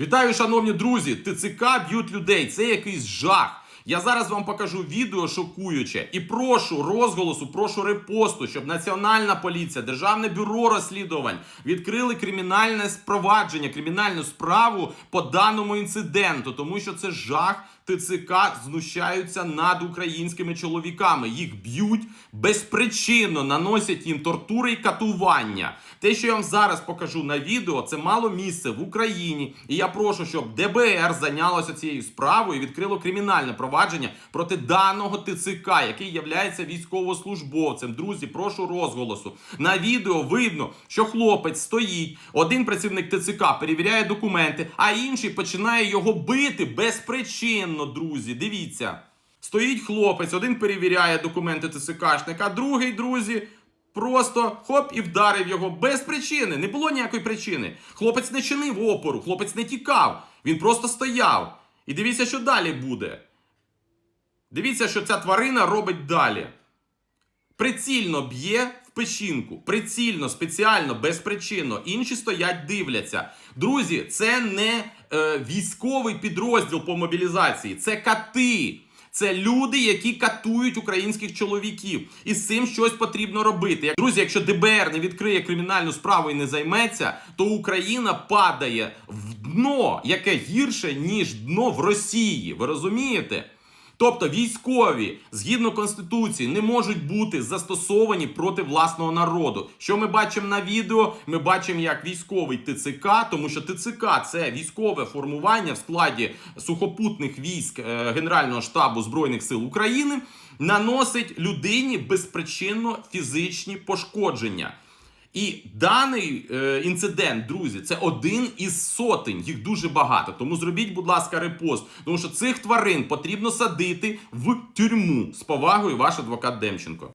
Вітаю, шановні друзі! ТЦК б'ють людей. Це якийсь жах. Я зараз вам покажу відео шокуюче і прошу розголосу, прошу репосту, щоб Національна поліція, Державне бюро розслідувань відкрили кримінальне спровадження, кримінальну справу по даному інциденту, тому що це жах. ТЦК знущаються над українськими чоловіками. Їх б'ють безпричинно, наносять їм тортури і катування. Те, що я вам зараз покажу на відео, це мало місце в Україні. І я прошу, щоб ДБР зайнялося цією справою і відкрило кримінальне провадження проти даного ТЦК, який є військовослужбовцем. Друзі, прошу розголосу. На відео видно, що хлопець стоїть, один працівник ТЦК перевіряє документи, а інший починає його бити безпричинно, друзі. Дивіться. Стоїть хлопець, один перевіряє документи ТЦКшника, другий, друзі, просто хоп і вдарив його без причини. Не було ніякої причини. Хлопець не чинив опору, хлопець не тікав. Він просто стояв. І дивіться, що далі буде. Дивіться, що ця тварина робить далі. Прицільно б'є в печінку, прицільно, спеціально, безпричинно. Інші стоять, дивляться. Друзі, це не е, військовий підрозділ по мобілізації, це кати. Це люди, які катують українських чоловіків, і з цим щось потрібно робити. Друзі, якщо ДБР не відкриє кримінальну справу і не займеться, то Україна падає в дно, яке гірше ніж дно в Росії. Ви розумієте? Тобто військові згідно конституції не можуть бути застосовані проти власного народу. Що ми бачимо на відео? Ми бачимо, як військовий ТЦК, тому що ТЦК це військове формування в складі сухопутних військ е, Генерального штабу збройних сил України, наносить людині безпричинно фізичні пошкодження. І даний е, інцидент, друзі, це один із сотень, їх дуже багато. Тому зробіть, будь ласка, репост. Тому що цих тварин потрібно садити в тюрму з повагою, ваш адвокат Демченко.